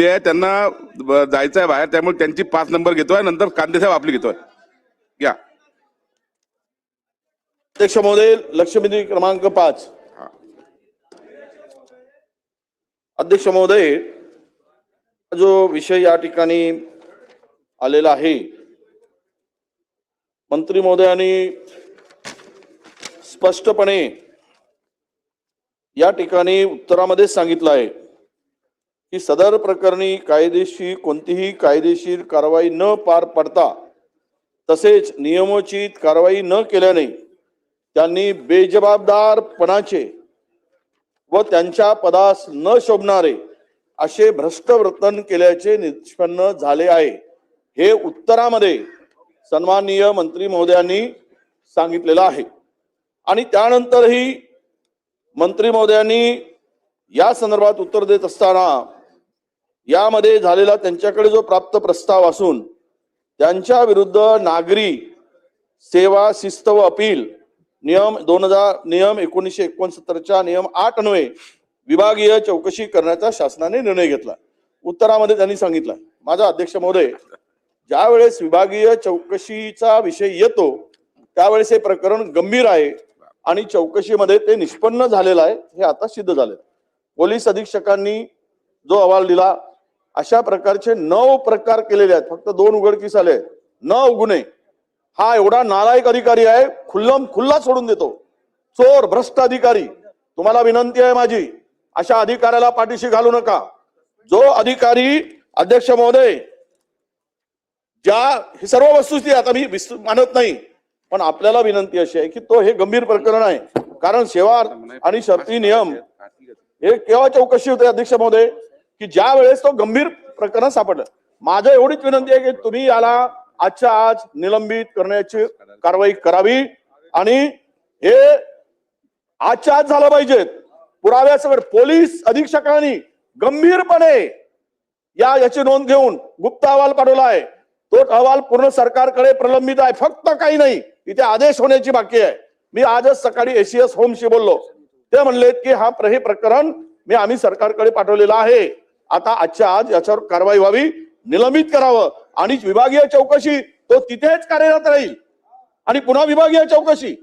आहे त्यांना जायचं आहे बाहेर त्यामुळे त्यांची पाच नंबर घेतोय नंतर कांदेसाहेब आपली घेतोय. या. अध्यक्ष महोदय लक्षवेधी क्रमांक पाच. अध्यक्ष महोदय जो विषय या ठिकाणी आलेला आहे मंत्री महोदयांनी स्पष्टपणे या ठिकाणी उत्तरामध्ये सांगितलं आहे. की सदर प्रकरणी कायदेशीर कोणतीही कायदेशीर कारवाई न पार पडता तसेच नियमोचित कारवाई न केल्याने त्यांनी बेजबाबदारपणाचे व त्यांच्या पदास न शोभणारे असे भ्रष्ट वर्तन केल्याचे निष्पन्न झाले आहे. हे उत्तरामध्ये सन्माननीय मंत्री महोदयांनी सांगितलेलं आहे. आणि त्यानंतरही मंत्री महोदयांनी या संदर्भात उत्तर देत असताना यामध्ये झालेला त्यांच्याकडे जो प्राप्त प्रस्ताव असून त्यांच्या विरुद्ध नागरी सेवा शिस्त व अपील नियम दोन हजार नियम एकोणीसशे एकोणसत्तरच्या नियम आठ अन्वये विभागीय चौकशी करण्याचा शासनाने निर्णय घेतला. उत्तरामध्ये त्यांनी सांगितलं माझा अध्यक्ष महोदय ज्या वेळेस विभागीय चौकशीचा विषय येतो त्यावेळेस हे प्रकरण गंभीर आहे आणि चौकशीमध्ये ते निष्पन्न झालेलं आहे हे आता सिद्ध झाले पोलीस अधीक्षकांनी जो अहवाल दिला अशा प्रकारचे नऊ प्रकार केलेले आहेत. फक्त दोन उघडकीस आले. नऊ गुन्हे हा एवढा नालायक अधिकारी आहे. खुल्लम खुल्ला सोडून देतो. चोर भ्रष्ट अधिकारी. तुम्हाला विनंती आहे माझी अशा अधिकाऱ्याला पाठीशी घालू नका. जो अधिकारी अध्यक्ष महोदय ज्या हे सर्व वस्तुस्थिती आता मी मानत नाही पण आपल्याला विनंती अशी आहे की तो हे गंभीर प्रकरण आहे. कारण सेवा आणि शर्ती नियम हे केव्हा चौकशी होते अध्यक्ष महोदय? की ज्या वेळेस तो गंभीर प्रकरण सापडलं. माझं एवढीच विनंती आहे की तुम्ही याला आजच्या आज निलंबित करण्याची कारवाई करावी आणि हे आजच्या आज झालं पाहिजेत पुराव्यासकट पोलीस अधीक्षकांनी गंभीरपणे या याची नोंद घेऊन गुप्त अहवाल पाठवला आहे. तो अहवाल पूर्ण सरकारकडे प्रलंबित आहे. फक्त काही नाही इथे आदेश होण्याची बाकी आहे. मी आजच सकाळी एसीएस होमशी बोललो. ते म्हणलेत की हा प्र- हे प्रकरण मी आम्ही सरकारकडे पाठवलेलं आहे. आता आजच्या आज याच्यावर कारवाई व्हावी निलंबित करावं. आणि विभागीय चौकशी तो तिथेच कार्यरत राहील. आणि पुन्हा विभागीय चौकशी.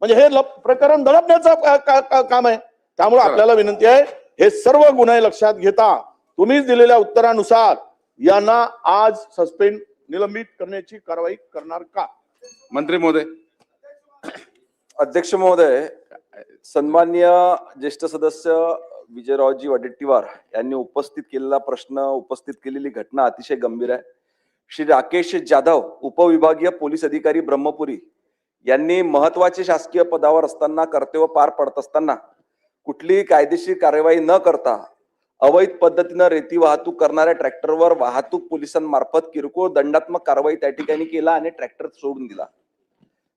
म्हणजे हे लप- प्रकरण दडपण्याचं का- का- का- काम आहे. त्यामुळे आपल्याला विनंती आहे हे सर्व गुन्हे लक्षात घेता. तुम्हीच दिलेल्या उत्तरानुसार यांना आज सस्पेंड निलंबित करण्याची कारवाई करणार का? मंत्री महोदय. अध्यक्ष महोदय सन्मान्य ज्येष्ठ सदस्य विजयरावजी वडेट्टीवार यांनी उपस्थित केलेला प्रश्न उपस्थित केलेली घटना अतिशय गंभीर आहे. श्री राकेश जाधव उपविभागीय पोलीस अधिकारी ब्रह्मपुरी यांनी महत्त्वाचे शासकीय पदावर असताना कर्तव्य पार पडत असताना कुठलीही कायदेशीर कार्यवाही न करता अवैध पद्धतीनं रेती वाहतूक करणाऱ्या ट्रॅक्टरवर वाहतूक पोलिसांमार्फत किरकोळ दंडात्मक कारवाई त्या ठिकाणी केला आणि ट्रॅक्टर सोडून दिला.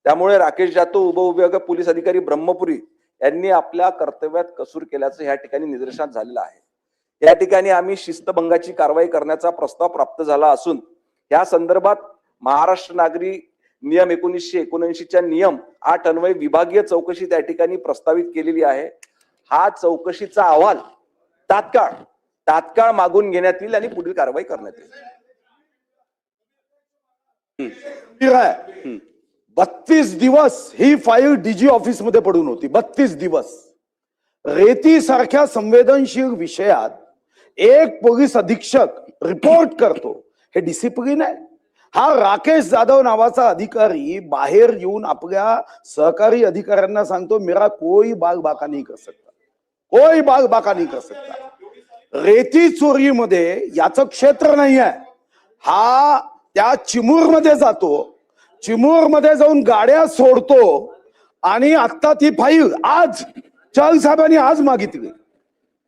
त्यामुळे राकेश जातो उपविभाग पोलीस अधिकारी ब्रह्मपुरी यांनी आपल्या कर्तव्यात कसूर केल्याचं या ठिकाणी निदर्शनात झालेलं आहे. या ठिकाणी आम्ही शिस्तभंगाची कारवाई करण्याचा प्रस्ताव प्राप्त झाला असून या संदर्भात महाराष्ट्र नागरी नियम एकोणीसशे एकोणऐंशीच्या नियम आठ अन्वये विभागीय चौकशी त्या ठिकाणी प्रस्तावित केलेली आहे. हा चौकशीचा अहवाल तात्काळ तात्काळ मागून घेण्यात येईल आणि पुढील कारवाई करण्यात येईल. बत्तीस दिवस ही फाईल डीजी ऑफिसमध्ये पडून होती. बत्तीस दिवस. रेती सारख्या संवेदनशील विषयात एक पोलीस अधीक्षक रिपोर्ट करतो. हे डिसिप्लिन आहे. हा राकेश जाधव नावाचा अधिकारी बाहेर येऊन आपल्या सहकारी अधिकाऱ्यांना सांगतो मेरा कोई बाग बाका नाही कर सकता. कोई बाग बाका नाही कर सकता. रेती चोरीमध्ये याचं क्षेत्र नाही आहे हा त्या चिमूरमध्ये जातो. चिमूरमध्ये जाऊन गाड्या सोडतो आणि आता ती फाईल आज चल साहेबांनी आज मागितली.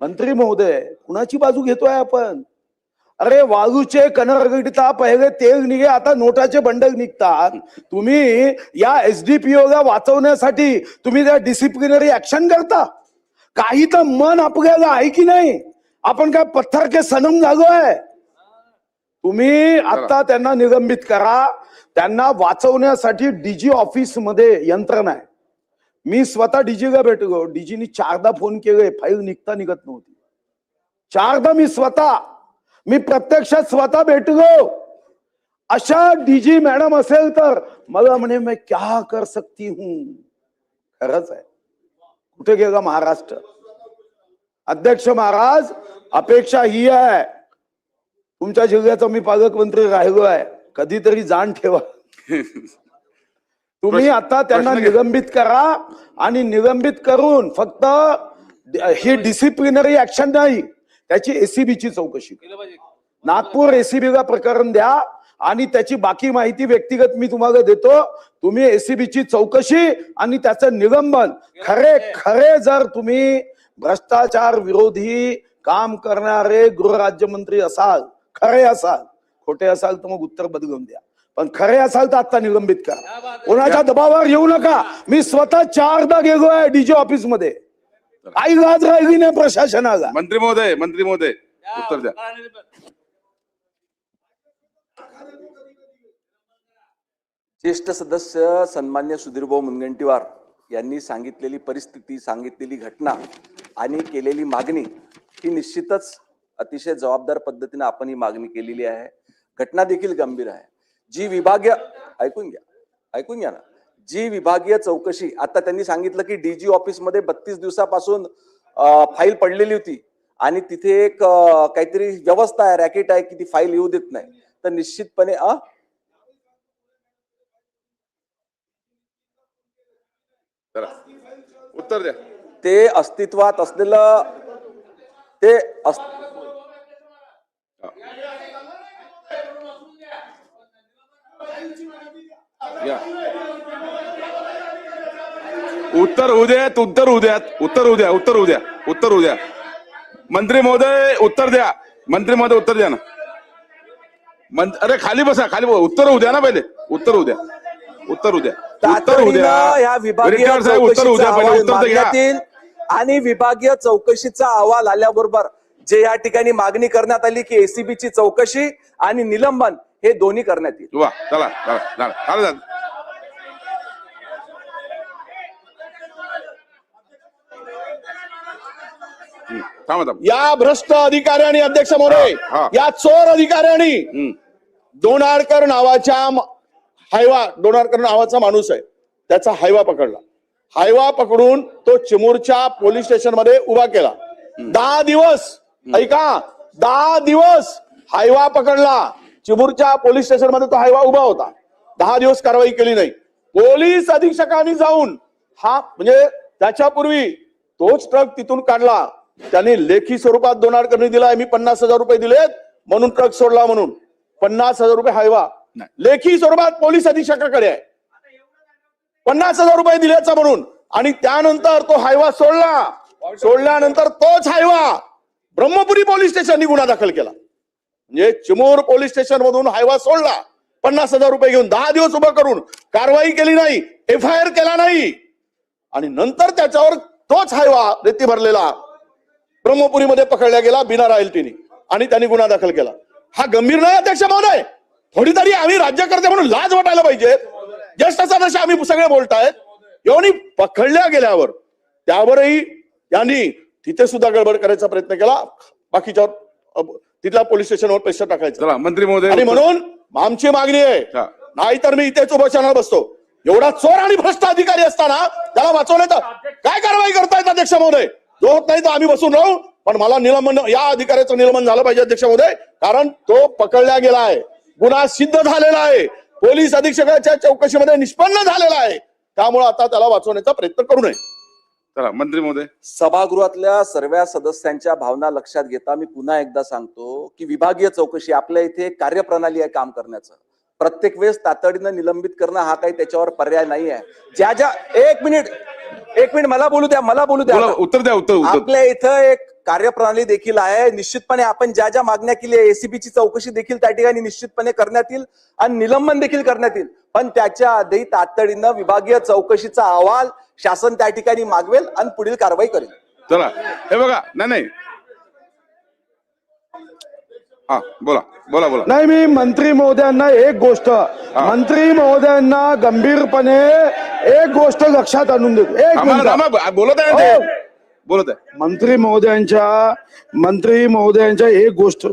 मंत्री महोदय कुणाची बाजू घेतोय आपण? अरे वाळूचे कनरगडता पहिले तेल निघे आता नोटाचे बंडल निघतात. तुम्ही या एसडीपीओ ला वाचवण्यासाठी तुम्ही त्या डिसिप्लिनरी ऍक्शन करता. काही तर मन आपल्याला आहे की नाही? आपण काय पत्थर के सनम झालोय तुम्ही आता त्यांना निलंबित करा. त्यांना वाचवण्यासाठी डीजी ऑफिसमध्ये यंत्रणा आहे. मी स्वतः डीजीला भेटलो. डीजीनी चारदा फोन केले. फाईल निघता निघत नव्हती. चारदा मी स्वतः मी प्रत्यक्षात स्वतः भेटलो. अशा डीजी मॅडम असेल तर मला म्हणे मैं क्या कर सकती हूं? खरंच आहे. कुठे गेला महाराष्ट्र? अध्यक्ष महाराज अपेक्षा ही आहे. तुमच्या जिल्ह्याचा मी पालकमंत्री राहिलो आहे कधीतरी जाण ठेवा तुम्ही आता त्यांना. निलंबित करा आणि निलंबित करून फक्त ही डिसिप्लिनरी ऍक्शन नाही त्याची एसीबीची चौकशी. नागपूर एसीबीला प्रकरण द्या आणि त्याची बाकी माहिती व्यक्तिगत मी तुम्हाला देतो तुम्ही एसीबीची चौकशी आणि त्याचं निलंबन खरे खरे जर तुम्ही भ्रष्टाचार विरोधी काम करणारे गृहराज्यमंत्री असाल खरे असाल खोटे असाल तर मग उत्तर बदलून द्या. पण खरे असाल तर आता निलंबित करा. कोणाच्या दबावावर येऊ नका. मी स्वतः चारदा गेलो आहे डीजी ऑफिसमध्ये. काही लाज राहिली नाही प्रशासनाला. मंत्री महोदय मंत्री महोदय उत्तर द्या. ज्येष्ठ सदस्य सन्मान्य सुधीरभाऊ मुनगंटीवार यांनी सांगितलेली परिस्थिती सांगितलेली घटना आणि केलेली मागणी ही निश्चितच अतिशय जबाबदार पद्धतीने आपण ही मागणी केलेली आहे. घटना देखील गंभीर आहे. जी विभागीय ऐकून घ्या. ऐकून घ्या ना. जी विभागीय चौकशी आता त्यांनी सांगितलं की डीजी ऑफिसमध्ये बत्तीस दिवसापासून फाईल पडलेली होती. आणि तिथे एक काहीतरी व्यवस्था आहे रॅकेट आहे की ती फाईल येऊ देत नाही. तर निश्चितपणे अ? उत्तर द्या. ते अस्तित्वात असलेलं ते अस- उत्तर होऊ द्यात उत्तर होऊ द्यात उत्तर होऊ द्या उत्तर होऊ द्या उत्तर होऊ द्या मंत्री महोदय उत्तर द्या. मंत्री महोदय उत्तर द्या ना. अरे खाली बसा खाली बसा. उत्तर होऊ द्या ना पहिले. उत्तर होऊ द्या उत्तर होऊ द्या उत्तर होऊ द्या तातडीनं ह्या विभागीय उत्तर होऊ चौकशीचा द्या पहिले अहवाल उत्तर तर घ्या मागण्यात येईल आणि विभागीय चौकशीचा अहवाल आल्याबरोबर जे या ठिकाणी मागणी करण्यात आली की एसीबी ची चौकशी आणि निलंबन हे दोन्ही करण्यात येईल. वा चला चला चला. चला चला. हम्म, थांबा थांबा. या भ्रष्ट अधिकाऱ्यांनी अध्यक्ष महोदय हा, हा. या चोर अधिकाऱ्यांनी हम्म. दोनारकर नावाच्या म- हायवा दोनारकर नावाचा माणूस आहे. त्याचा हायवा पकडला. हायवा पकडून तो चिमूरच्या पोलीस स्टेशनमध्ये उभा केला. दहा दिवस ऐका दहा दिवस हायवा पकडला. चिमूरच्या पोलीस स्टेशनमध्ये तो हायवा उभा होता. दहा दिवस कारवाई केली नाही. पोलीस अधीक्षकांनी जाऊन हा म्हणजे त्याच्यापूर्वी तोच ट्रक तिथून काढला. त्याने लेखी स्वरूपात दोनारकरनी दिलाय मी पन्नास हजार रुपये दिलेत म्हणून ट्रक सोडला म्हणून. पन्नास हजार रुपये हायवा. लेखी स्वरूपात पोलीस अधीक्षकाकडे आहे. पन्नास हजार रुपये दिल्याचा म्हणून. आणि त्यानंतर तो हायवा सोडला. सोडल्यानंतर तोच हायवा. ब्रह्मपुरी पोलीस स्टेशननी गुन्हा दाखल केला. म्हणजे चिमूर पोलीस स्टेशन मधून हायवा सोडला. पन्नास हजार रुपये घेऊन दहा दिवस उभं करून कारवाई केली नाही एफ आय आर केला नाही. आणि नंतर त्याच्यावर तोच हायवा रेती भरलेला ब्रह्मपुरीमध्ये पकडला गेला बिना रॉयल्टीने. आणि त्यांनी गुन्हा दाखल केला. हा गंभीर नाही अध्यक्ष महोदय. थोडी तरी आम्ही राज्यकर्ते म्हणून लाज वाटायला पाहिजे. ज्येष्ठ सदस्य आम्ही सगळे बोलतायत. एवढी पकडल्या गेल्यावर त्यावरही त्यांनी तिथे सुद्धा गडबड करायचा प्रयत्न केला. बाकीच्यावर तिथल्या पोलीस स्टेशनवर पैसे टाकायचा. चला मंत्री महोदय आणि म्हणून आमची मागणी आहे. नाहीतर मी इथेच उपोषणाला बसतो. एवढा चोर आणि भ्रष्ट अधिकारी असताना त्याला वाचवण्यात काय कारवाई करतायत अध्यक्ष महोदय? जो होत नाही तर आम्ही बसून राहू पण मला निलंबन या अधिकाऱ्याचं निलंबन झालं पाहिजे अध्यक्ष महोदय कारण तो पकडला गेला आहे. गुन्हा सिद्ध झालेला आहे. पोलीस अधीक्षकाच्या चौकशीमध्ये निष्पन्न झालेला आहे. त्यामुळे आता त्याला वाचवण्याचा प्रयत्न करू नये. चला मंत्री महोदय सभागृहातल्या सर्व सदस्यांच्या भावना लक्षात घेता मी पुन्हा एकदा सांगतो की विभागीय चौकशी आपल्या इथे कार्यप्रणाली आहे काम करण्याचं. प्रत्येक वेळेस तातडीनं निलंबित करणं हा काही त्याच्यावर पर्याय नाही आहे. ज्या ज्या एक मिनिट एक मिनिट मला बोलू द्या मला बोलू द्या. उत्तर द्या उत्तर. आपल्या इथं एक कार्यप्रणाली देखील आहे. निश्चितपणे आपण ज्या ज्या मागण्या केली एसीबी ची चौकशी देखील त्या ठिकाणी निश्चितपणे करण्यात येईल आणि निलंबन देखील करण्यात येईल. पण त्याच्या आधी तातडीनं विभागीय चौकशीचा अहवाल शासन त्या ठिकाणी मागवेल आणि पुढील कारवाई करेल. चला. हे बघा. नाही नाही. हा बोला. बोला बोला. नाही मी मंत्री महोदयांना एक गोष्ट मंत्री महोदयांना गंभीरपणे एक गोष्ट लक्षात आणून देतो. एक मिनिट. बोलत आहे ना हो. बोलत आहे. मंत्री महोदयांच्या मंत्री महोदयांच्या एक गोष्ट.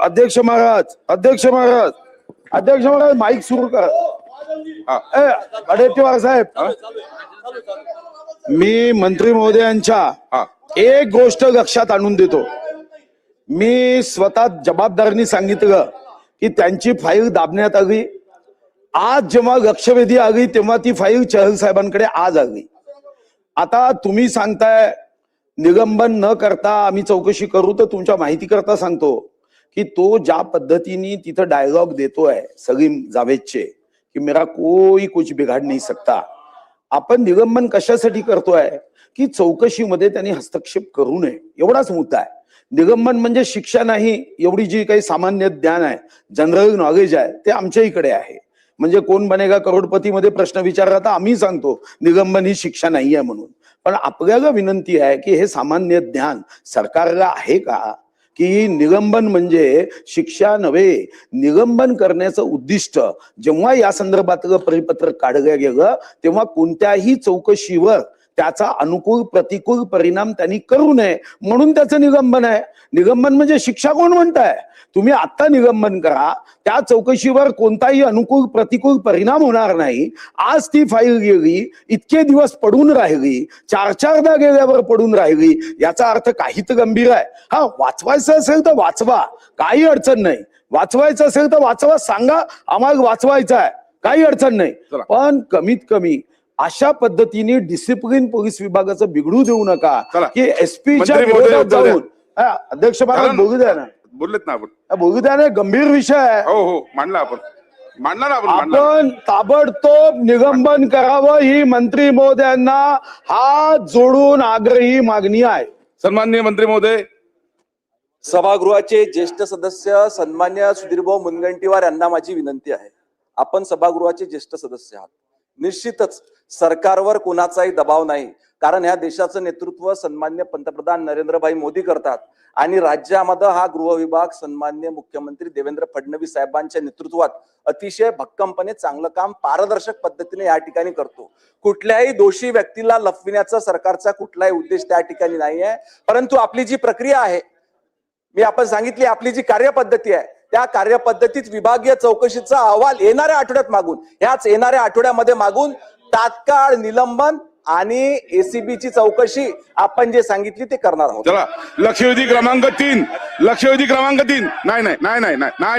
अध्यक्ष महाराज अध्यक्ष महाराज अध्यक्ष महाराज माईक सुरू करा. साहेब. मी मंत्री महोदयांच्या एक गोष्ट लक्षात आणून देतो. मी स्वतः जबाबदारीने सांगितलं की त्यांची फाईल दाबण्यात आली. आज जेव्हा लक्षवेधी आली तेव्हा ती फाईल चहल साहेबांकडे आज आली. आता तुम्ही सांगताय निलंबन न करता आम्ही चौकशी करू तर तुमच्या माहिती करता सांगतो की तो ज्या पद्धतीने तिथं डायलॉग देतोय सलीम जावेदचे की मेरा कोई कुछ बिघाड नाही सकता. आपण निलंबन कशासाठी करतोय? की चौकशीमध्ये त्यांनी हस्तक्षेप करू नये. एवढाच मुद्दा आहे. निगंबन म्हणजे शिक्षा नाही एवढी जी काही सामान्य ज्ञान आहे जनरल नॉलेज आहे ते आमच्या इकडे आहे. म्हणजे कोण बनेगा करोडपती मध्ये प्रश्न विचारला तर आम्ही सांगतो निगंबन ही शिक्षा नाही आहे म्हणून. पण आपल्याला विनंती आहे की हे सामान्य ज्ञान सरकारला आहे का? की निगंबन म्हणजे शिक्षा नव्हे निगंबन करण्याचं उद्दिष्ट. जेव्हा या संदर्भातलं परिपत्रक काढलं गेलं तेव्हा कोणत्याही चौकशीवर त्याचा अनुकूल प्रतिकूल परिणाम त्यांनी करू नये. म्हणून त्याचं निलंबन आहे. निलंबन म्हणजे शिक्षा कोण म्हणताय? तुम्ही आता निलंबन करा. त्या चौकशीवर कोणताही अनुकूल प्रतिकूल परिणाम होणार नाही. आज ती फाईल गेली इतके दिवस पडून राहिली चार चारदा गेल्यावर पडून राहिली याचा अर्थ काही तर गंभीर आहे. हा वाचवायचं असेल तर वाचवा. काही अडचण नाही. वाचवायचं असेल तर वाचवा. सांगा आम्हाला वाचवायचं आहे. काही अडचण नाही. पण कमीत कमी अशा पद्धतीने डिसिप्लिन पोलीस विभागाचं बिघडू देऊ नका. चला. की एसपीच्या विरोधात. जाऊन. हा, अध्यक्ष महाराज बोलू द्या ना. बोललेत ना आपण. हा, बोलू द्या ना गंभीर विषय आहे. हो हो मांडला आपण. मांडला ना आपण ताबडतोब निलंबन करावं ही मंत्री महोदयांना हात जोडून आग्रही मागणी आहे. सन्माननीय मंत्री महोदय. सभागृहाचे ज्येष्ठ सदस्य सन्मान्य सुधीरभाऊ मुनगंटीवार यांना माझी विनंती आहे. आपण सभागृहाचे ज्येष्ठ सदस्य आहात. निश्चितच सरकारवर कोणाचाही दबाव नाही. कारण ह्या देशाचं नेतृत्व सन्मान्य पंतप्रधान नरेंद्रभाई मोदी करतात. आणि राज्यामध्ये हा गृह विभाग सन्मान्य मुख्यमंत्री देवेंद्र फडणवीस साहेबांच्या नेतृत्वात अतिशय भक्कमपणे चांगलं काम पारदर्शक पद्धतीने या ठिकाणी करतो. कुठल्याही दोषी व्यक्तीला लपविण्याचा सरकारचा कुठलाही उद्देश त्या ठिकाणी नाही आहे परंतु आपली जी प्रक्रिया आहे मी आपण सांगितली आपली जी कार्यपद्धती आहे त्या कार्यपद्धतीत विभागीय चौकशीचा अहवाल येणाऱ्या आठवड्यात मागून ह्याच येणाऱ्या आठवड्यामध्ये मागून तात्काळ निलंबन आणि एसीबी ची चौकशी आपण जे सांगितली ते करणार आहोत. चला लक्षवेधी क्रमांक तीन लक्षवेधी क्रमांक तीन. नाही नाही नाही नाही नाही.